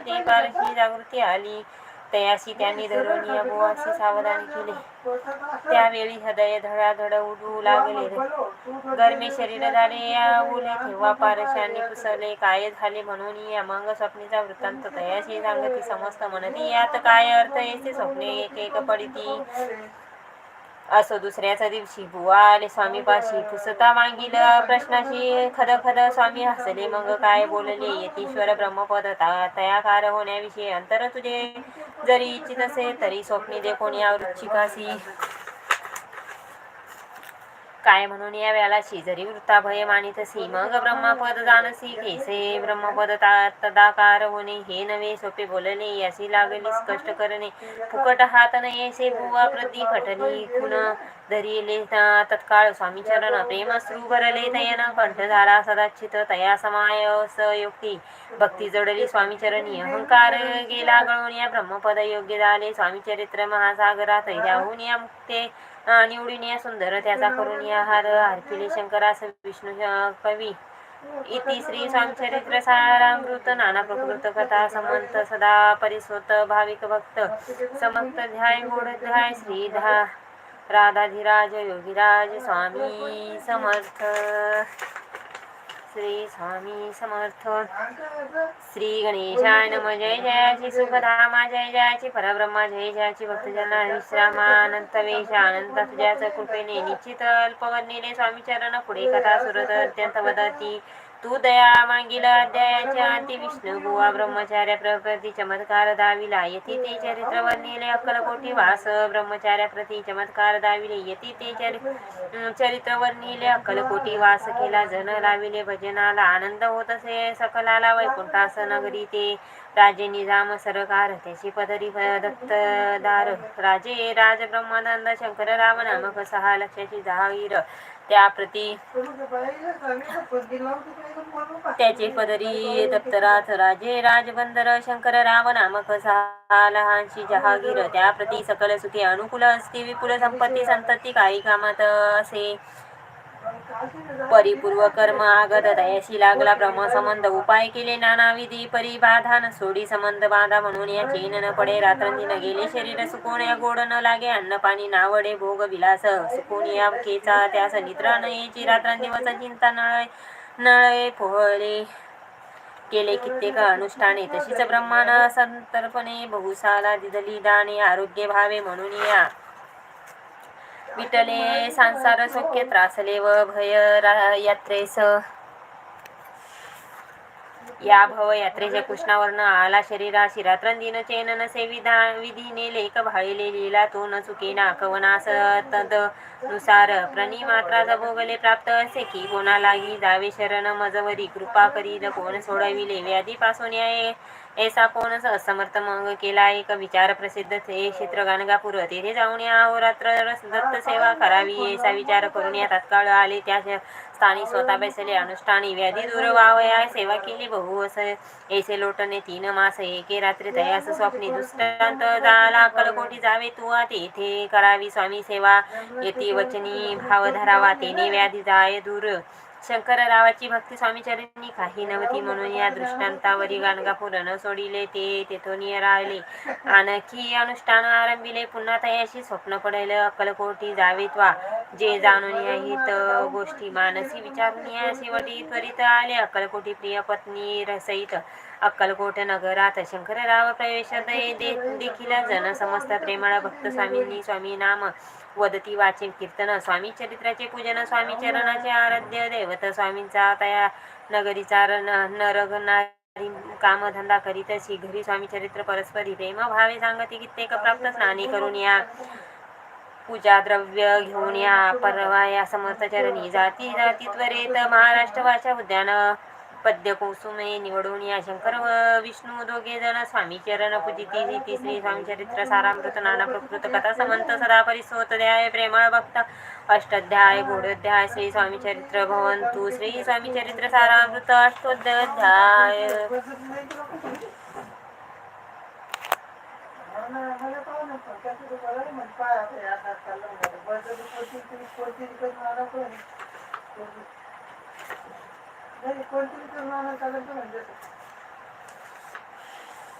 ते ही जागृती आली. तयाशी त्यांनी धरून या बुवासी सावधान केले. त्यावेळी हृदय धडाधड उडू लागले. गरमे शरीर झाले या उले तेव्हा पारशांनी पुसले काय झाले म्हणून या मग स्वप्नीचा वृत्तांत तयाशी सांगती समस्त म्हणती यात काय अर्थ येते स्वप्ने एक एक पडती. असो दुसऱ्याच्या दिवशी बुवा आले स्वामीपाशी. पुसता मागील प्रश्नाशी खद खद स्वामी हसले. मग काय बोलले? यतीश्वर ब्रह्मपद ता- तयाकार होण्याविषयी अंतर तुझे जरी इच्छित असे तरी स्वप्नी जे कोणी आवृच्छिकासी काय म्हणून या व्यालाशी जरी वृत्ताभय मानितसी मग ब्रह्मपद जाणसी घेसे ब्रह्मपद तदाकार होणे. हे नवे सोपे बोलणे याशी लागली कष्ट करणे. फुकट हात नयेसे बुवा प्रती फटली खुन धरिले तत्काळ स्वामी चरण. प्रेमश्रू भरले तयन कंठ झाला सदाचित तया समाय सयोक्ती भक्ती जोडली स्वामी चरणी. अहंकार गेला गळून या ब्रह्मपद योग्य झाले. स्वामी चरित्र महासागरात या मुक्ते निवडून या सुंदर त्याचा करून आहार हार शंकरास विष्णू कवी इति श्री स्वामचरित्र सारामृत नाना प्रकृत कथा समंत सदा परिस्वत भाविक भक्त समंत ध्याय गोड ध्याय श्री धा राधाधिराज योगीराज स्वामी समर्थ। श्री स्वामी समर्थ। श्री गणेशाय नम जय जयाची सुखधामा जय जयाची परब्रह्मा जय जयाची भक्तजना विश्रामा अनंत वेश अनंत तुझ्याच कृपेने निश्चित अल्पवर्णिले स्वामी चरण पुढे कथा सुरत अत्यंत वदती। तू दया मागील अध्यायाच्या अंती विष्णू बुवा ब्रह्मचार्य प्रकृती चमत्कार दाविला. यती ते चरित्र वर्णिले अक्कलकोटी वास. ब्रह्मचार्या प्रती चमत्कार दाविले. यती ते चरि चरित्र वर्णिले अक्कलकोटी वास केला. जन लाविले भजनाला. आनंद होत असे सकलाला. वैकुंठास नगरी ते राजे निजाम सरकार त्याची पदरी दत्तदार राजे राज ब्रह्मानंद शंकर राम नामक सहा लक्षाची जहागीर. त्याप्रती त्याचे पदरी दप्तरात राजे राजबंदर शंकर राम नामक सहा लहानशी जहागीर. त्याप्रती सकल सुखी अनुकूल असती विपुल संपत्ती संतती काही कामात असे परिपूर्व कर्म आगत दयाशी लागला ब्रह्म संबंध उपाय केले नानाविधी परिबाधान. सोडी संबंध बाधा म्हणून या चैन न पडे रात्रंदिन गेले शरीर. सुकोण या गोड न लागे अन्न पाणी नावडे भोग विलास. सुकोण या केचा त्यास निद्रा न येची रात्रंदिवस चिंता नळ नळे पोहळे केले कित्येक अनुष्ठाने. तशीच ब्रह्माना संतर्पणे बहुसाला दिदली दाने आरोग्य भावे म्हणून या विटले संसार सौख्य त्रासले व भय यात्रेस या भव यात्रेच्या कृष्णावर्ण आला शरीरा शरीराशी दिन चेन नसे विधा विधीने लेख भाळिले लिला तो न चुकेना कवनास तदनुसार प्रणी मात्रा भोगले प्राप्त असे की कोणा लागी जावे शरण मजवरी कृपा करील कोण सोडविले व्याधीपासून या ऐसा कोण असमर्थ मग केला? एक विचार प्रसिद्ध ते क्षेत्र गाणगापूर तेथे जाऊन या अहोरात्र दत्त सेवा करावी ऐसा विचार करून या तत्काळ आले. त्या स्थानी स्वतः बसले. अनुष्ठानी व्याधी दूर व्हावया सेवा केली बहु. असे ऐसे लोटने तीन मास एके रात्री तयास स्वप्ने दुष्टांत झाला. अक्कलकोटी जावे तू तेथे करावी स्वामी सेवा. येती वचनी भाव धरावा तेने व्याधी जाय दूर. शंकररावाची भक्ती स्वामीचरणी काही नव्हती म्हणून या दृष्टांतावरी गाणगापूर न सोडिले ते तेथून राहिले आणखी अनुष्ठान आरंभिले पुन्हा तयाशी स्वप्न पडले अक्कलकोटी जावेत वा. जे जाणून याहित गोष्टी मानसी विचारून या शेवटी त्वरित आले अक्कलकोटी प्रिय पत्नी रसहित अक्कलकोट नगरात शंकरराव प्रवेश दे- देखील जन समस्त प्रेमळ भक्त स्वामींनी स्वामी नाम. वदती वाचन कीर्तन स्वामी चरित्राचे पूजन स्वामी चरणाचे आराध्य दैवत स्वामींचा तया नगरीचा न- कामधंदा करीत श्री घरी स्वामी चरित्र परस्परी प्रेम भावे सांगती कित्येक प्राप्त स्नानी करून या. पूजा द्रव्य घेऊन या परवा या समर्थ चरणी जाती जाती त्वरेत. महाराष्ट्र भाषा उद्यान. पद्य कुसुमे निवडून या शंकर व विष्णू दोघे जण. स्वामी चरण पूजिती तिसरी श्री स्वामी चरित्र सारामृत नाना प्रकृत कथा समंत सदा परिसोत प्रेमळ भक्त. अष्टाध्याय गोडोध्याय श्री स्वामी चरित्र भवंतु श्री स्वामी चरित्र सारामृत अष्टोध्याय. कोणती करून आणा चालत म्हणजे